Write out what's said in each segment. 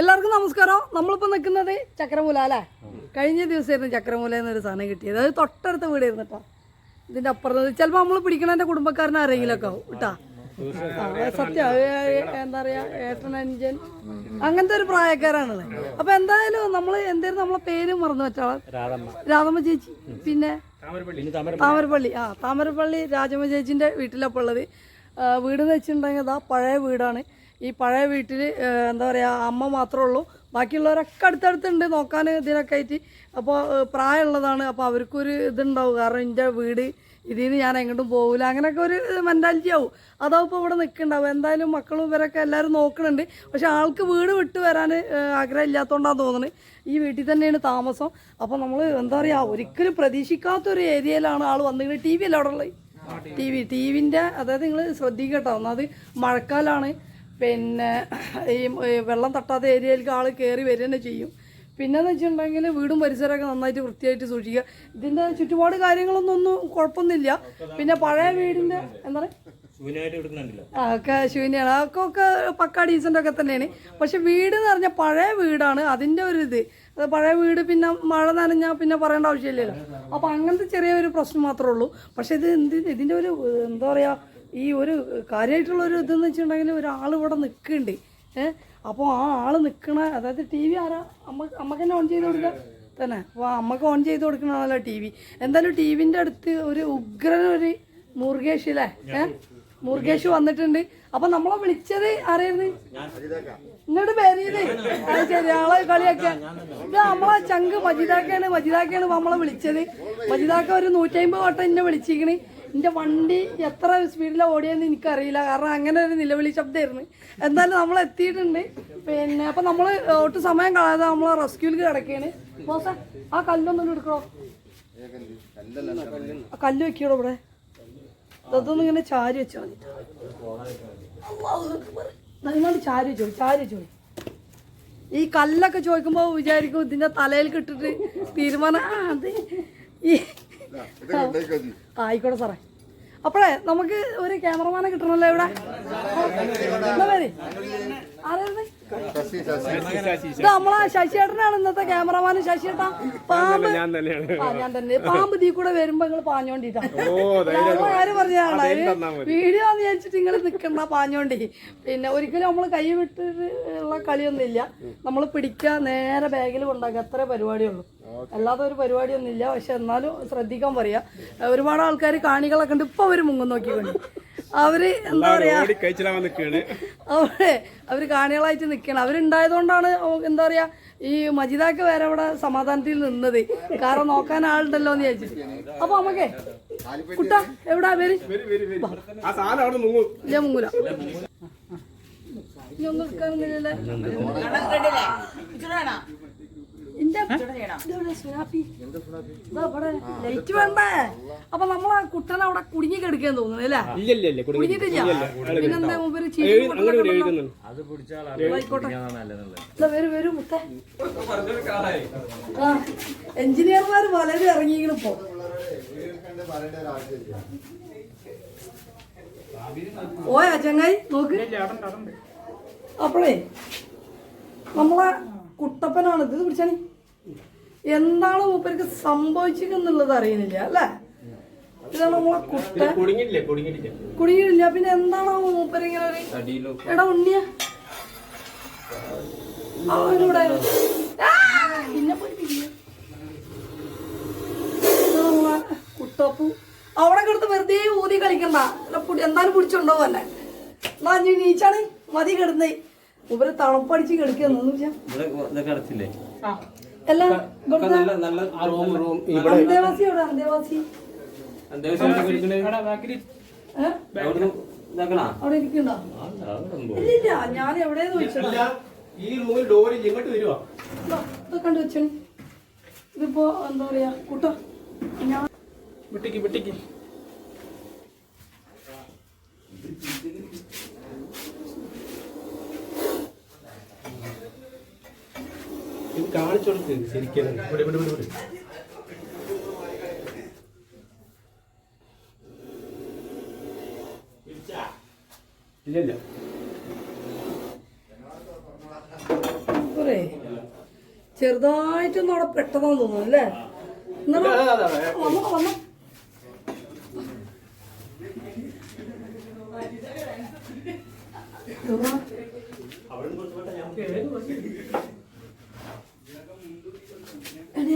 എല്ലാവർക്കും നമസ്കാരം. നമ്മളിപ്പോൾ നിൽക്കുന്നത് ചക്രമൂല അല്ലേ? കഴിഞ്ഞ ദിവസമായിരുന്നു ചക്രമൂല എന്നൊരു സാധനം കിട്ടിയത്. അത് തൊട്ടടുത്ത വീടായിരുന്നു കേട്ടോ. ഇതിന്റെ അപ്പുറത്ത് ചിലപ്പോൾ നമ്മൾ പിടിക്കണതിന്റെ കുടുംബക്കാരനെ ആരെങ്കിലുമൊക്കെ ആവും കേട്ടാ. സത്യം. എന്താ പറയാ ഏട്ടനഞ്ചൻ അങ്ങനത്തെ ഒരു പ്രായക്കാരാണ് അപ്പൊ എന്തായാലും നമ്മൾ എന്തായാലും നമ്മളെ പേര് മറന്നു വെച്ചാളെ. രാധമ്മ. ചേച്ചി. പിന്നെ താമരപ്പള്ളി. ആ താമരപ്പള്ളി രാജമ്മ ചേച്ചിന്റെ വീട്ടിലപ്പോൾ ഉള്ളത്. വീട് എന്ന് വെച്ചിട്ടുണ്ടെങ്കിൽ അതാ പഴയ വീടാണ്. ഈ പഴയ വീട്ടിൽ എന്താ പറയുക അമ്മ മാത്രമേ ഉള്ളൂ. ബാക്കിയുള്ളവരൊക്കെ അടുത്തടുത്തുണ്ട് നോക്കാൻ ഇതിനൊക്കെ ആയിട്ട് അപ്പോൾ പ്രായമുള്ളതാണ്. അപ്പോൾ അവർക്കൊരു ഇതുണ്ടാവും. കാരണം എന്റെ വീട് ഇതിൽ നിന്ന് ഞാൻ എങ്ങോട്ടും പോകില്ല അങ്ങനെയൊക്കെ ഒരു മെന്റാലിറ്റി ആവും. അതാവും ഇപ്പോൾ ഇവിടെ നിൽക്കുന്നുണ്ടാവും എന്തായാലും മക്കളും ഇവരൊക്കെ എല്ലാവരും നോക്കുന്നുണ്ട് പക്ഷെ ആൾക്ക് വീട് വിട്ട് വരാൻ ആഗ്രഹം ഇല്ലാത്തതുകൊണ്ടാണ് തോന്നുന്നത് ഈ വീട്ടിൽ തന്നെയാണ് താമസം. അപ്പോൾ നമ്മൾ എന്താ പറയുക ഒരിക്കലും പ്രതീക്ഷിക്കാത്തൊരു ഏരിയയിലാണ് ആൾ വന്നിട്ട് ടി വി അല്ല അവിടെ ഉള്ളത്? T V. ടി വിന്റെ അതായത് നിങ്ങൾ ശ്രദ്ധിക്കട്ടോ. എന്നാൽ അത് മഴക്കാലമാണ് പിന്നെ ഈ വെള്ളം തട്ടാത്ത ഏരിയയിലേക്ക് ആൾ കയറി വരിക തന്നെ ചെയ്യും. പിന്നെന്ന് വെച്ചിട്ടുണ്ടെങ്കിൽ വീടും പരിസരമൊക്കെ നന്നായിട്ട് വൃത്തിയായിട്ട് സൂക്ഷിക്കുക. ഇതിന്റെ ചുറ്റുപാട് കാര്യങ്ങളൊന്നും ഒന്നും കുഴപ്പമൊന്നുമില്ല. പിന്നെ പഴയ വീടിന്റെ എന്താ പറയുക ഒക്കെ ശൂന്യാണ് അതൊക്കെ ഒക്കെ പക്കാ ഡീസന്റ് ഒക്കെ തന്നെയാണ്. പക്ഷെ വീട് എന്ന് പറഞ്ഞാൽ പഴയ വീടാണ് അതിന്റെ ഒരു ഇത്. അത് പഴയ വീട് പിന്നെ മഴ നനഞ്ഞാൽ പിന്നെ പറയേണ്ട ആവശ്യമില്ലല്ലോ. അപ്പോൾ അങ്ങനത്തെ ചെറിയൊരു പ്രശ്നം മാത്രമേ ഉള്ളൂ. പക്ഷെ ഇത് എന്ത് ഇതിന്റെ ഒരു എന്താ പറയുക ഈ ഒരു കാര്യമായിട്ടുള്ള ഒരു ഇതെന്ന് വെച്ചിട്ടുണ്ടെങ്കിൽ ഒരാൾ ഇവിടെ നിൽക്കുന്നുണ്ട്. ഏഹ് അപ്പോൾ ആ ആൾ നിൽക്കണ അതായത് ടി വി ആരാ? അമ്മ അമ്മയ്ക്ക് തന്നെ ഓൺ ചെയ്ത് കൊടുക്കുക തന്നെ. അപ്പോൾ അമ്മയ്ക്ക് ഓൺ ചെയ്ത് കൊടുക്കണമല്ലോ ടി വി. എന്തായാലും ടി വിന്റെ അടുത്ത് ഒരു ഉഗ്രൻ ഒരു മുരുകേഷ് അല്ലേ ഏഹ് മുരുകേഷ് വന്നിട്ടുണ്ട്. അപ്പൊ നമ്മളെ വിളിച്ചത് ആരായിരുന്നു? ഇങ്ങോട്ട് പേരീത് ശരി. ആളെ കളിയാക്ക ഇത് നമ്മളെ ചങ്ക് മജിതാക്കാണ് മജിതാക്കാണ് നമ്മളെ വിളിച്ചത്. മജിതാക്ക ഒരു നൂറ്റമ്പത് വട്ടം എന്നെ വിളിച്ചിരിക്കണ്. എന്റെ വണ്ടി എത്ര സ്പീഡിലാണ് ഓടിയെന്ന് എനിക്കറിയില്ല. കാരണം അങ്ങനെ ഒരു നിലവിളി ശബ്ദമായിരുന്നു എന്തായാലും നമ്മൾ എത്തിയിട്ടുണ്ട്. പിന്നെ അപ്പം നമ്മൾ ഒട്ടും സമയം കളയാതെ നമ്മൾ റെസ്ക്യൂവിൽ കിടക്കുകയാണ് ബോസേ ആ കല്ലൊന്നും എടുക്കണോ? കല്ല് വെക്കണോ ഇവിടെ? അതൊന്നും ഇങ്ങനെ ചാരി വെച്ചാൽ മതി ചാരി വെച്ചോ ചാരി വെച്ചോ ഈ കല്ലൊക്കെ ചോദിക്കുമ്പോൾ വിചാരിക്കും ഇതിന്റെ തലയിൽ കിട്ടിട്ട് തീരുമാനം. ഈ ആയിക്കോട്ടെ സാറേ. അപ്പോഴേ നമുക്ക് ഒരു ക്യാമറമാനെ കിട്ടണമല്ലോ ഇവിടെ. നമ്മളാ ഇത് ശശിയേട്ടനാണ് ഇന്നത്തെ ക്യാമറമാൻ ശശിയേട്ടാ. പാമ്പ് ആ ഞാൻ തന്നെ. പാമ്പ് തീ കൂടെ വരുമ്പോ നിങ്ങൾ പാഞ്ഞോണ്ടിട്ടാ. കാര്യം പറഞ്ഞാണ് വീഡിയോ എന്ന് വിചാരിച്ചിട്ട് നിങ്ങൾ നിക്കണ്ട പാഞ്ഞോണ്ടി. പിന്നെ ഒരിക്കലും നമ്മൾ കൈ വിട്ടിട്ട് ഉള്ള കളിയൊന്നുമില്ല. നമ്മൾ പിടിക്കുക നേരെ ബാഗിൽ കൊണ്ടാക്കുക അത്ര പരിപാടിയുള്ളൂ. അല്ലാതെ ഒരു പരിപാടിയൊന്നും ഇല്ല പക്ഷെ എന്നാലും ശ്രദ്ധിക്കാൻ പറയാ. ഒരുപാട് ആൾക്കാർ കാണികളൊക്കെ ഉണ്ട്. ഇപ്പൊ അവർ മുങ്ങും നോക്കിക്കൊണ്ട്. അവർ എന്താ പറയാ? അവർ അവരെ അവർ കാണികളായിട്ട് നിൽക്കണം അവരുണ്ടായതുകൊണ്ടാണ് എന്താ പറയാ ഈ മജിതാക്ക് വേറെ അവിടെ സമാധാനത്തിൽ നിന്നത്. കാരണം നോക്കാൻ ആളുണ്ടല്ലോ എന്ന് വിചാരിച്ചിട്ട്. അപ്പൊ നമുക്കേ കുട്ട എവിടാ പേര്? ഇല്ല മുങ്ങൂല. ഇനി ഒന്നും എടുക്കാനൊന്നുമില്ലല്ലേ ഇന്റെ ഇതെവിടെ സ്നാപ്പി? ഇതാ ഇവിടെ ലൈറ്റ് വേണ്ടേ? അപ്പൊ നമ്മളെ കുട്ടനെ അവിടെ കുടുങ്ങി കിടക്കാൻ തോന്നുന്നു അല്ലേ? പിന്നെന്താ ആയിക്കോട്ടെ. വരൂ വരൂ മുത്തേ. എഞ്ചിനീയർമാർ പലരും ഇറങ്ങിയിരിക്കണം ഇപ്പൊ. ഓയാ ചങ്ങായി നോക്ക്. അപ്പോഴേ നമ്മളെ കുട്ടപ്പനാണ് ഇത് പിടിച്ചാണി. എന്താണ് മൂപ്പർക്ക് സംഭവിച്ചിരിക്കുന്നുള്ളത് അറിയുന്നില്ല അല്ലേ? ഇതാണ് നമ്മളെ കുട്ട കുടുങ്ങിയിട്ടില്ല? പിന്നെ എന്താണ് മൂപ്പരിങ്ങനെ ഒരു എടാ ഉണ്ണിയ. പിന്നെ പഠിപ്പിക്കില്ല കുട്ടപ്പു. അവിടെ കെടുത്ത് വെറുതെ ഊതി കളിക്കണ്ട. എന്തായാലും പിടിച്ചുണ്ടോ അല്ലെ എന്നാ നീ നീച്ചാണ് മതി കിടന്നേ. ഇവർ തണുപ്പടിച്ച് അടച്ചില്ലേ? എല്ലാം ഇവിടുത്തെ നല്ല റൂം റൂം അന്തേവാസി എവിടെ? അവിടെ ഇരിക്കണ്ടോ ഇല്ല ഞാൻ എവിടെയെന്ന് ചോദിച്ചതാ? ഈ റൂമിൽ ഡോർ ഇങ്ങോട്ട് വരുവാ? ഇതാ, കണ്ടു വെച്ചാണ് ഇതിപ്പോ എന്താ പറയാ കൂട്ടോ. ഞാൻ വിട്ടിക്ക് വിട്ടിക്ക്. കാണിച്ചു കൊടുക്ക് ശരിക്കും. ഇവിടെ ഇവിടെ ഇവിടെ ഇവിടെ. ഇല്ല ഇല്ല. മൂപ്പരേ ചെറുതായിട്ടൊന്നും അവിടെ പെട്ടതാന്ന് തോന്നുന്നു അല്ലേ? എന്നാ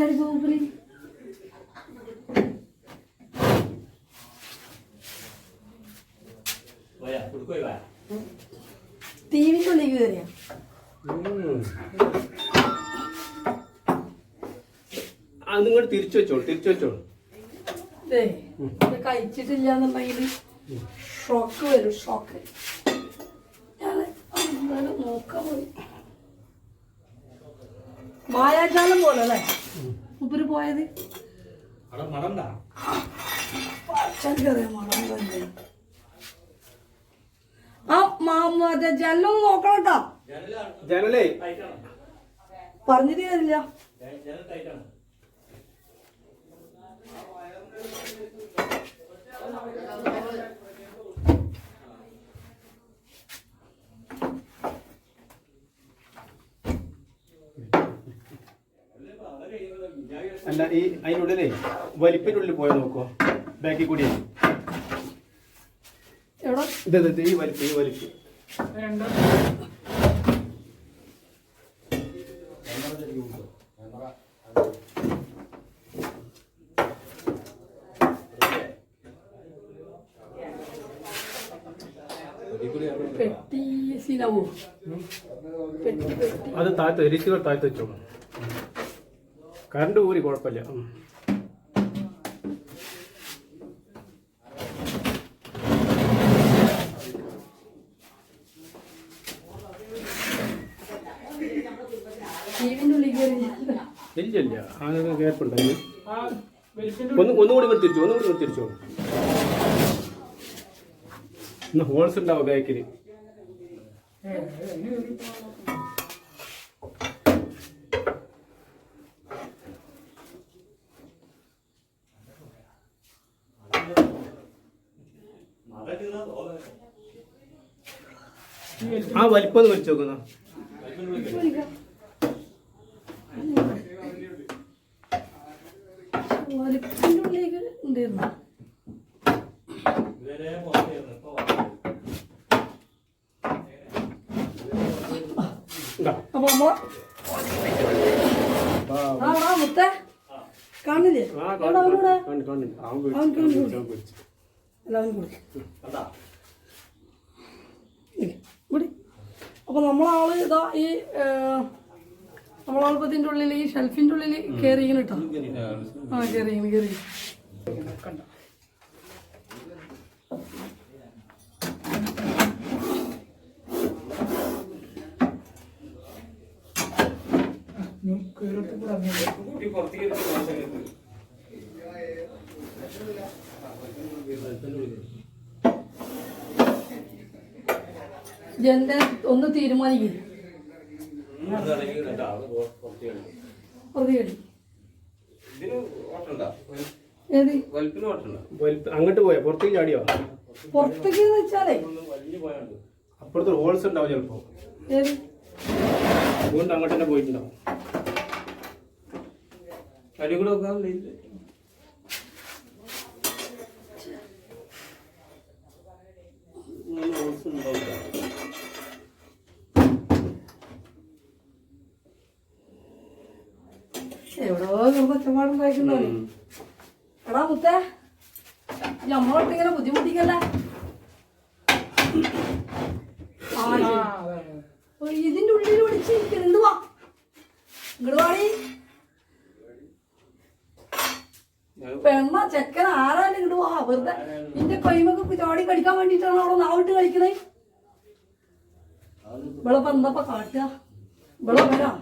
എടി, മൂപ്പര്. ടീവിന്റെ ഉള്ളിലേക്ക് കയറിയാ നിങ്ങൾ തിരിച്ചു വെച്ചോളൂ തിരിച്ചു വെച്ചോളൂ. കഴിച്ചിട്ടില്ല എന്നുണ്ടെങ്കിൽ ഷോക്ക് വരും ഷോക്ക്. ഞാൻ നോക്കാൻ പോയി. മായാജാലം പോലെ അല്ലേ? ഉപ്പര് പോയത്? ആ മാ- മറ്റേ ജനലൊന്ന് നോക്കണം കേട്ടോ. ജനലേ. പറഞ്ഞിട്ട് കാര്യമില്ല. അല്ല ഈ അതിനുള്ളിലേ വലിപ്പിന്റെ ഉള്ളിൽ പോയാൽ നോക്കോ ബാക്കി കൂടി. ഇത് ഈ വലിപ്പ് ഈ വലിപ്പ്. അത് താഴ്ത്ത് എരിച്ചുകൾ താഴ്ത്ത് വെച്ചോളൂ. കറണ്ട് ഊരി കുഴപ്പമില്ല. ഇല്ല ഇല്ല. അങ്ങനെ ഗ്യാപ്പുണ്ടായി ഒന്ന് ഒന്നുകൂടി കൂടി തിരിച്ചു ഒന്നുകൂടി കൂടി തിരിച്ചു ഇന്ന് ഹോൾസ് ഉണ്ടാവും ബാക്കിൽ ആ വലിപ്പം ഒന്ന് വലിച്ചു നോക്കുന്നു. അപ്പൊ നമ്മൾ ആ, മുത്തേ. കാണില്ലേ. അവൻ അവൻ അപ്പൊ നമ്മളാൾ ഇതാ ഈ നമ്മളാളിപ്പോ ഇതിന്റെ ഉള്ളിൽ ഈ ഷെൽഫിന്റെ ഉള്ളിൽ കയറി ഇങ്ങനെ ഇട്ടോ ആ കയറി കേറി കയറി കണ്ട തീരുമാനിക്കും പ്രതികടി ഒന്ന് തീരുമാനിക്കില്ല അങ്ങോട്ട് പോയാ? പുറത്തേക്ക് ചാടിയോ? പുറത്തേക്ക് വെച്ചാലേ. അപ്പുറത്ത് ഹോൾസ് ഉണ്ടാവും ചിലപ്പോ. അതുകൊണ്ട് അങ്ങോട്ട് തന്നെ പോയിട്ടുണ്ടാവും. അടി കൂടെ എവിടോ കിടന്ന് ഒച്ചപ്പാടുണ്ടായിട്ടുണ്ടോ എടാ മുത്തേ നമ്മളോട്ട് ഇങ്ങനെ ബുദ്ധിമുട്ടിക്കല്ലേ? ഇതിന്റെ ഉള്ളിൽ വിളിച്ച് എന്തുവാ ഇങ്ങോട്ട് പെണ്ണ ചെക്കൻ ആരാണ് ഇങ്ങോട്ട് വാ വെറുതെ നിന്റെ കൈമൊക്കെ ചാടി കടിക്കാൻ വേണ്ടിട്ടാണ് അവിടെ നാവിട്ട് കളിക്കണേ? ഇവിടെ പന്തപ്പ കാട്ടുക? ഇവിടെ വരാം.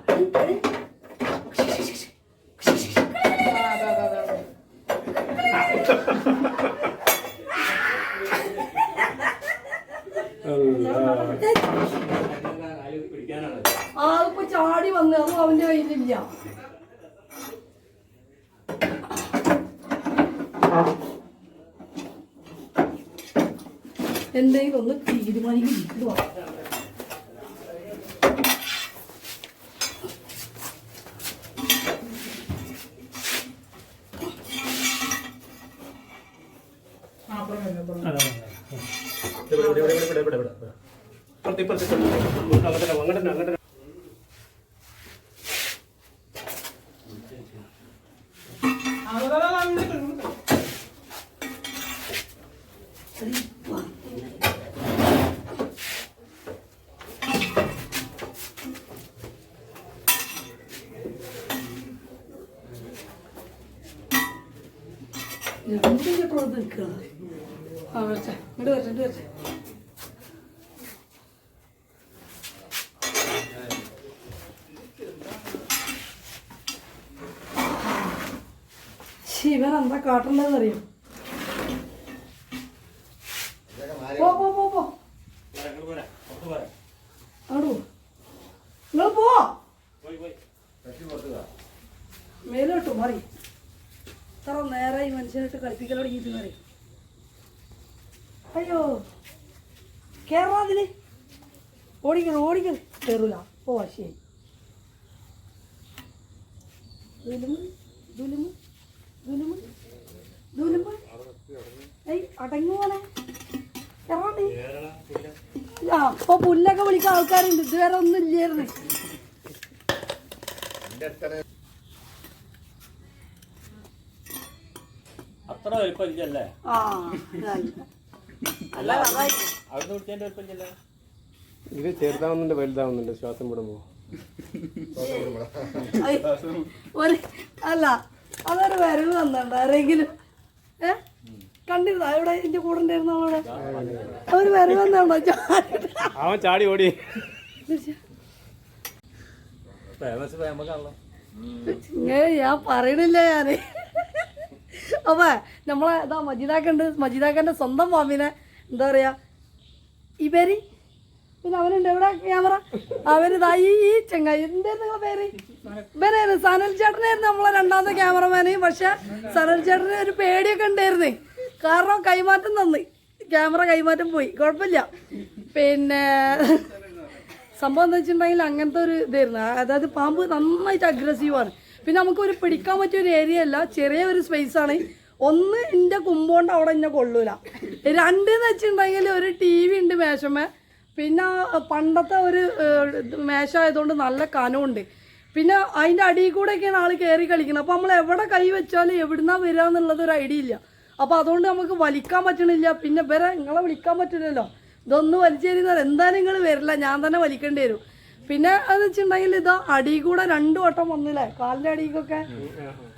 ആളിപ്പോ ചാടി വന്ന് അതും അവന്റെ കയ്യിലില്ല. എന്തെങ്കിലും ഒന്ന് തീരുമാനിക്കുന്നു ഇപ്പുറത്ത് അങ്ങോട്ട് അങ്ങോട്ട് അങ്ങോട്ട് എന്തിന്റെ പുറത്ത് നിൽക്കുക? ആ വരട്ടെ. ഇങ്ങോട്ട് വരട്ടെ ഇങ്ങോട്ട് വരട്ടെ. അറിയോ പോ പോ പോ പോ. അങ്ങോട്ട് പോ. നിങ്ങൾ പോ. മേലോട്ട് മാറി. ഇത്ര നേരെ ഈ മനുഷ്യനായിട്ട് കളിപ്പിക്കൽ തുടങ്ങിയിട്ട് മാറി. അയ്യോ. കേറാ അതിന് ഓടിക്കണം ഓടിക്കണം? കയറൂല ഓ ശരി. ദുലുമു ദുലുമു ദുലുമ്. ആ അപ്പൊ പുല്ലൊക്കെ വിളിക്കാൻ ആൾക്കാരുണ്ട്. ഇതുവരെ ഒന്നും ഇല്ലായിരുന്നു. അത്ര വലിപ്പമില്ലല്ലേ ഇത് ചെറുതാവുന്നുണ്ട് വലുതാവുന്നുണ്ട്. ശ്വാസം വിടുമ്പോ. അല്ല അതൊരു വരവ് വന്നിട്ടുണ്ട് ആരെങ്കിലും ഏ? കണ്ടിരുന്നോ? എവിടെ എന്റെ കൂടെ ഉണ്ടായിരുന്ന അവിടെ? അവർ വരവ് വന്നുണ്ടോ അവൻ ചാടി ഓടി. ഏ ഞാൻ പറയണില്ല ഞാൻ. അപ്പൊ നമ്മളെ ഇതാ മജീദാക്കുണ്ട് മജീദാക്കന്റെ സ്വന്തം പാമ്പിനെ എന്താ പറയാ ഇവർ പിന്നെ അവനുണ്ട് എവിടെ? ക്യാമറ അവനിതാ ഈ ഈ ചെങ്ങായി. എന്തായിരുന്നു നിങ്ങളെ പേര്? ഇവനായിരുന്നു സനൽ ചേട്ടനായിരുന്നു നമ്മളെ രണ്ടാമത്തെ ക്യാമറമാന്. പക്ഷെ സനൽ ചേട്ടന് ഒരു പേടിയൊക്കെ ഉണ്ടായിരുന്നേ. കാരണം കൈമാറ്റം തന്ന്. ക്യാമറ കൈമാറ്റം പോയി. കുഴപ്പമില്ല. പിന്നെ സംഭവം എന്താ വെച്ചിട്ടുണ്ടെങ്കിൽ അങ്ങനത്തെ ഒരു ഇതായിരുന്നു. അതായത് പാമ്പ് നന്നായിട്ട് അഗ്രസീവാണ് പിന്നെ നമുക്ക് ഒരു പിടിക്കാൻ പറ്റിയ ഒരു ഏരിയ അല്ല. ചെറിയ ഒരു സ്പേസ് ആണ്. ഒന്ന് എന്റെ കുമ്പോണ്ട് അവിടെ എന്നെ കൊള്ളൂല. രണ്ട് എന്ന് വെച്ചിട്ടുണ്ടെങ്കിൽ ഒരു ടി വി ഉണ്ട് മേശമേ. പിന്നെ പണ്ടത്തെ ഒരു മേശമായതുകൊണ്ട് നല്ല കനമുണ്ട് പിന്നെ അതിന്റെ അടിയിൽ കൂടെയൊക്കെയാണ് ആൾ കയറി കളിക്കുന്നത്. അപ്പോൾ നമ്മൾ എവിടെ കൈ വെച്ചാലും എവിടുന്നാ വരിക എന്നുള്ളത് ഒരു ഐഡിയ ഇല്ല. അപ്പോൾ അതുകൊണ്ട് നമുക്ക് വലിക്കാൻ പറ്റണില്ല. പിന്നെ വരെ നിങ്ങളെ വിളിക്കാൻ പറ്റില്ലല്ലോ ഇതൊന്നും വലിച്ചേരുന്നാൽ എന്തായാലും നിങ്ങൾ വരില്ല. ഞാൻ തന്നെ വലിക്കേണ്ടി വരും. പിന്നെ അത് വെച്ചിട്ടുണ്ടെങ്കിൽ ഇതാ അടി കൂടെ രണ്ടു വട്ടം വന്നില്ലേ? കാലിന്റെ അടിക്കൊക്കെ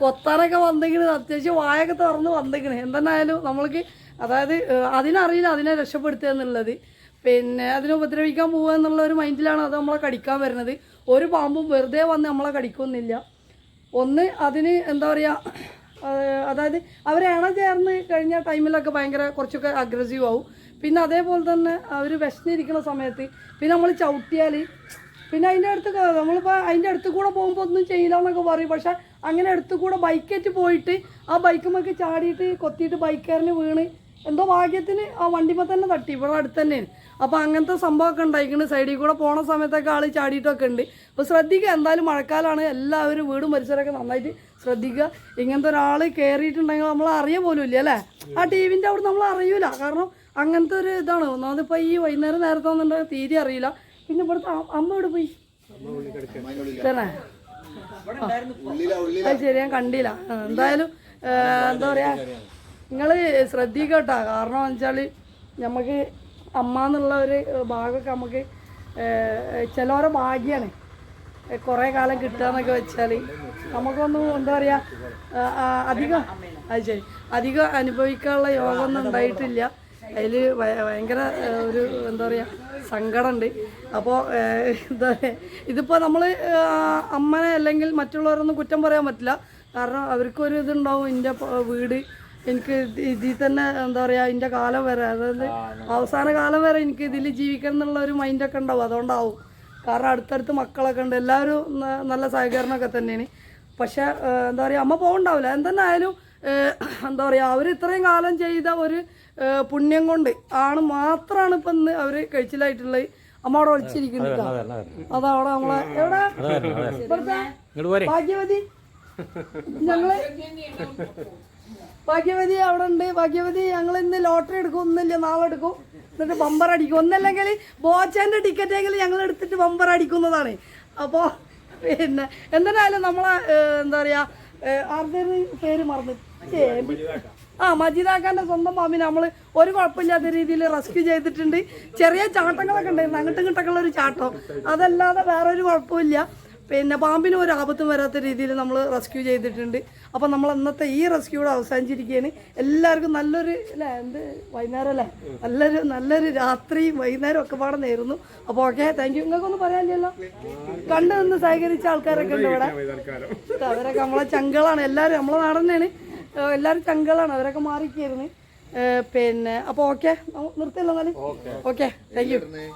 കൊത്താനൊക്കെ വന്നിക്കണ് അത്യാവശ്യം വായൊക്കെ തുറന്ന് വന്നിക്കണ് എന്തെന്നായാലും നമ്മൾക്ക് അതായത് അതിനറിയില്ല അതിനെ രക്ഷപ്പെടുത്തുക എന്നുള്ളത്. പിന്നെ അതിനെ ഉപദ്രവിക്കാൻ പോവുക എന്നുള്ള ഒരു മൈൻഡിലാണ് അത് നമ്മളെ കടിക്കാൻ വരുന്നത്. ഒരു പാമ്പും വെറുതെ വന്ന് നമ്മളെ കടിക്കൊന്നുമില്ല ഒന്ന് അതിന് എന്താ പറയുക അതായത് അവർ ഇണ ചേർന്ന് കഴിഞ്ഞ ടൈമിലൊക്കെ ഭയങ്കര കുറച്ചൊക്കെ അഗ്രസീവ് ആവും. പിന്നെ അതേപോലെ തന്നെ അവർ വിശന്നിരിക്കുന്ന സമയത്ത് പിന്നെ നമ്മൾ ചവിട്ടിയാൽ പിന്നെ അതിന്റെ അടുത്ത് നമ്മളിപ്പോൾ അതിന്റെ അടുത്ത് കൂടെ പോകുമ്പോൾ ഒന്നും ചെയ്യില്ല എന്നൊക്കെ പറയും. പക്ഷേ അങ്ങനെ അടുത്ത് കൂടെ ബൈക്കേറ്റ് പോയിട്ട് ആ ബൈക്കുമൊക്കെ ചാടിയിട്ട് കൊത്തിയിട്ട് ബൈക്കാരന് വീണ് എന്തോ ഭാഗ്യത്തിന് ആ വണ്ടിമേ തന്നെ തട്ടി. ഇവിടെ അടുത്ത് തന്നെയാണ്. അപ്പോൾ അങ്ങനത്തെ സംഭവമൊക്കെ ഉണ്ടായിട്ടുണ്ട് സൈഡിൽ കൂടെ പോണ സമയത്തൊക്കെ ആൾ ചാടിയിട്ടൊക്കെ ഉണ്ട്. അപ്പോൾ ശ്രദ്ധിക്കുക എന്തായാലും മഴക്കാലാണ് എല്ലാവരും വീടും പരിസരമൊക്കെ നന്നായിട്ട് ശ്രദ്ധിക്കുക ഇങ്ങനത്തെ ഒരാൾ കയറിയിട്ടുണ്ടെങ്കിൽ നമ്മൾ അറിയ പോലും ഇല്ല അല്ലേ? ആ ടി വിന്റെ അവിടെ നമ്മൾ അറിയൂല. കാരണം അങ്ങനത്തെ ഒരു ഇതാണ്. ഒന്നാമത് ഇപ്പോൾ ഈ വൈകുന്നേരം നേരത്തെ വന്നിട്ടുണ്ടെങ്കിൽ തീരെ അറിയില്ല. പിന്നെ ഇവിടുത്തെ അമ്മ ഇവിടെ പോയി? തന്നെ അത് ശരി ഞാൻ കണ്ടില്ല. എന്തായാലും എന്താ പറയാ നിങ്ങൾ ശ്രദ്ധിക്കട്ടാ. കാരണം വെച്ചാൽ നമുക്ക് അമ്മ എന്നുള്ള ഒരു ഭാഗമൊക്കെ നമുക്ക് ചിലവരെ ഭാഗ്യമാണ് കുറേ കാലം കിട്ടുക എന്നൊക്കെ വെച്ചാൽ നമുക്കൊന്നും എന്താ പറയുക അധികം അത് ശരി അധികം അനുഭവിക്കാനുള്ള യോഗമൊന്നും ഉണ്ടായിട്ടില്ല. അതിൽ ഭയങ്കര ഒരു എന്താ പറയുക സങ്കടമുണ്ട്. അപ്പോൾ എന്താ ഇതിപ്പോൾ നമ്മൾ അമ്മനെ അല്ലെങ്കിൽ മറ്റുള്ളവരൊന്നും കുറ്റം പറയാൻ പറ്റില്ല. കാരണം അവർക്കൊരു ഇതുണ്ടാവും എന്റെ വീട് എനിക്ക് ഇത് ഇതിൽ തന്നെ എന്താ പറയുക എന്റെ കാലം വരെ അതായത് അവസാന കാലം വരെ എനിക്ക് ഇതിൽ ജീവിക്കണം എന്നുള്ള ഒരു മൈൻഡൊക്കെ ഉണ്ടാവും. അതുകൊണ്ടാവും. കാരണം അടുത്തടുത്ത് മക്കളൊക്കെ ഉണ്ട്. എല്ലാവരും നല്ല സഹകരണമൊക്കെ തന്നെയാണ്. പക്ഷെ എന്താ പറയുക അമ്മ പോകണ്ടാവില്ല. എന്തെന്നായാലും ആയാലും എന്താ പറയുക അവർ ഇത്രയും കാലം ചെയ്ത ഒരു പുണ്യം കൊണ്ട് ആണ് മാത്രമാണ് ഇപ്പം ഇന്ന് അവർ കഴിച്ചിലായിട്ടുള്ളത്. അമ്മ അവിടെ ഒളിച്ചിരിക്കുന്നില്ല അതവിടെ നമ്മളെ എവിടെ? ഭാഗ്യവതി. ഞങ്ങൾ ഭാഗ്യവതി അവിടെ ഉണ്ട്. ഭാഗ്യവതി ഞങ്ങൾ ഇന്ന് ലോട്ടറി എടുക്കും ഒന്നില്ല നാളെ എടുക്കും. എന്നിട്ട് ബമ്പർ അടിക്കും. ഒന്നല്ലെങ്കിൽ ബോച്ചേന്റെ ടിക്കറ്റെങ്കിലും ഞങ്ങൾ എടുത്തിട്ട് ബമ്പർ അടിക്കുന്നതാണ്. അപ്പോൾ പിന്നെ എന്തായാലും നമ്മളെ എന്താ പറയുക ആരുടെ പേര് മറന്നു? ആ മജീദാക്കാന്റെ സ്വന്തം പാമ്പിനെ നമ്മൾ ഒരു കുഴപ്പമില്ലാത്ത രീതിയിൽ റെസ്ക്യൂ ചെയ്തിട്ടുണ്ട്. ചെറിയ ചാട്ടങ്ങളൊക്കെ ഉണ്ടായിരുന്നു. അങ്ങോട്ടും ഇങ്ങോട്ടൊക്കെ ഒരു ചാട്ടം. അതല്ലാതെ വേറെ ഒരു കുഴപ്പമില്ല. പിന്നെ പാമ്പിന് ഒരു ആപത്തും വരാത്ത രീതിയിൽ നമ്മൾ റെസ്ക്യൂ ചെയ്തിട്ടുണ്ട്. അപ്പം നമ്മൾ അന്നത്തെ ഈ റെസ്ക്യൂടെ അവസാനിച്ചിരിക്കുകയാണ്. എല്ലാവർക്കും നല്ലൊരു അല്ലേ എന്ത് വൈകുന്നേരം അല്ലേ? നല്ലൊരു നല്ലൊരു രാത്രിയും വൈകുന്നേരം ഒക്കെ പാടെ നേരുന്നു അപ്പോൾ ഓക്കെ താങ്ക് യു നിങ്ങൾക്കൊന്നും പറയാനില്ലല്ലോ? കണ്ടു നിന്ന് സഹകരിച്ച ആൾക്കാരൊക്കെ ഉണ്ട് ഇവിടെ. അവരൊക്കെ നമ്മളെ ചങ്കളാണ്. എല്ലാവരും നമ്മളെ നാട് തന്നെയാണ്. ഏഹ് എല്ലാവരും ചങ്കളാണ്. അവരൊക്കെ മാറിക്കായിരുന്നു പിന്നെ അപ്പോൾ ഓക്കെ നിർത്തിയല്ലോ എന്നാലും? Okay thank you